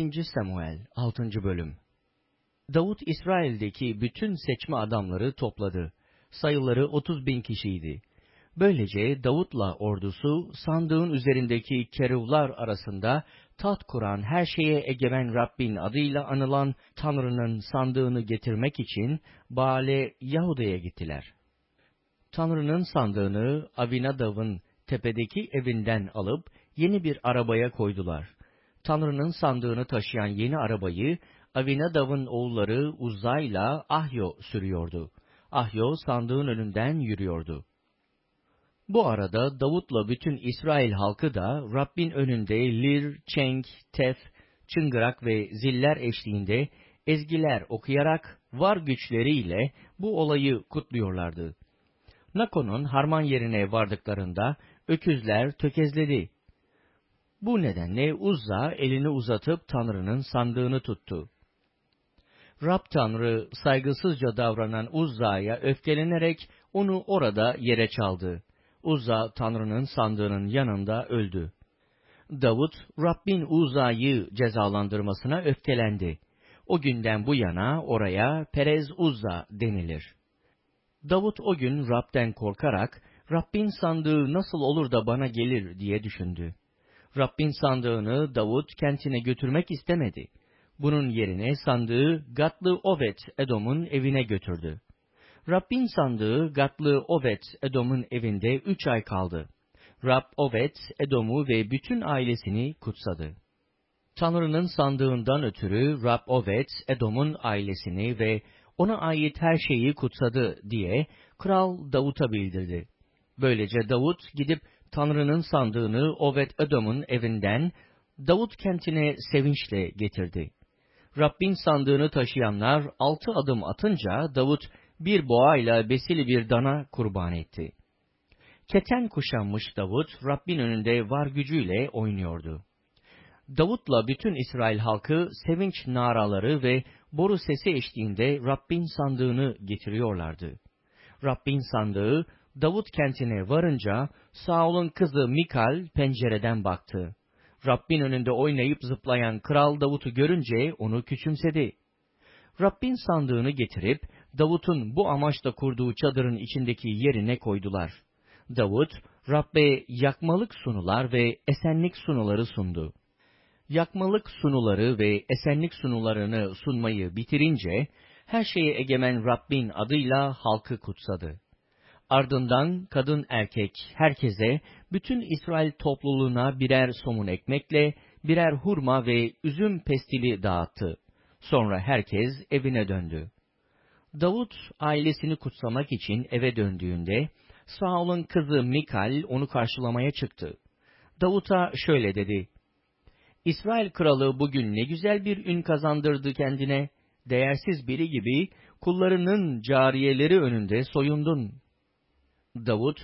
2. Samuel 6. Bölüm Davut İsrail'deki bütün seçme adamları topladı. Sayıları 30 bin kişiydi. Böylece Davut'la ordusu sandığın üzerindeki keruvlar arasında tat kuran her şeye egemen Rabbin adıyla anılan Tanrı'nın sandığını getirmek için Baale Yahuda'ya gittiler. Tanrı'nın sandığını Avinadav'ın tepedeki evinden alıp yeni bir arabaya koydular. Tanrı'nın sandığını taşıyan yeni arabayı Avinadav'ın oğulları Uzza'yla Ahyo sürüyordu. Ahyo sandığın önünden yürüyordu. Bu arada Davut'la bütün İsrail halkı da Rabbin önünde lir, çenk, tef, çıngırak ve ziller eşliğinde ezgiler okuyarak var güçleriyle bu olayı kutluyorlardı. Nakon'un harman yerine vardıklarında öküzler tökezledi. Bu nedenle Uzza elini uzatıp Tanrı'nın sandığını tuttu. Rab Tanrı saygısızca davranan Uzza'ya öfkelenerek onu orada yere çaldı. Uzza Tanrı'nın sandığının yanında öldü. Davut, Rabbin Uzza'yı cezalandırmasına öfkelendi. O günden bu yana oraya Perez Uzza denilir. Davut o gün Rab'den korkarak, Rabbin sandığı nasıl olur da bana gelir diye düşündü. Rabbin sandığını Davut kentine götürmek istemedi. Bunun yerine sandığı Gatlı Ovet Edom'un evine götürdü. Rabbin sandığı Gatlı Ovet Edom'un evinde üç ay kaldı. Rab Ovet Edom'u ve bütün ailesini kutsadı. Tanrı'nın sandığından ötürü Rab Ovet Edom'un ailesini ve ona ait her şeyi kutsadı diye kral Davut'a bildirdi. Böylece Davut gidip Tanrı'nın sandığını Ovet Edom'un evinden Davut kentine sevinçle getirdi. Rabbin sandığını taşıyanlar altı adım atınca Davut bir boğayla besili bir dana kurban etti. Keten kuşanmış Davut, Rabbin önünde var gücüyle oynuyordu. Davut'la bütün İsrail halkı sevinç naraları ve boru sesi eşliğinde Rabbin sandığını getiriyorlardı. Rabbin sandığı Davut kentine varınca Saul'un kızı Mikal pencereden baktı. Rabbin önünde oynayıp zıplayan kral Davut'u görünce onu küçümsedi. Rabbin sandığını getirip Davut'un bu amaçla kurduğu çadırın içindeki yerine koydular. Davut, Rabbe yakmalık sunular ve esenlik sunuları sundu. Yakmalık sunuları ve esenlik sunularını sunmayı bitirince, her şeye egemen Rabbin adıyla halkı kutsadı. Ardından kadın erkek herkese, bütün İsrail topluluğuna birer somun ekmekle, birer hurma ve üzüm pestili dağıttı. Sonra herkes evine döndü. Davut ailesini kutsamak için eve döndüğünde, Saul'un kızı Mikal onu karşılamaya çıktı. Davut'a şöyle dedi, İsrail kralı bugün ne güzel bir ün kazandırdı kendine, değersiz biri gibi kullarının cariyeleri önünde soyundun. Davut,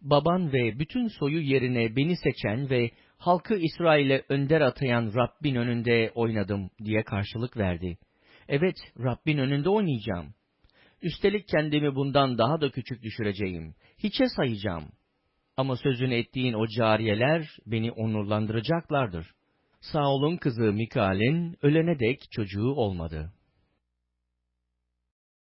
baban ve bütün soyu yerine beni seçen ve halkı İsrail'e önder atayan Rabbin önünde oynadım diye karşılık verdi. Evet, Rabbin önünde oynayacağım. Üstelik kendimi bundan daha da küçük düşüreceğim. Hiçe sayacağım. Ama sözünü ettiğin o cariyeler beni onurlandıracaklardır. Saul'un kızı Mikal'in ölene dek çocuğu olmadı.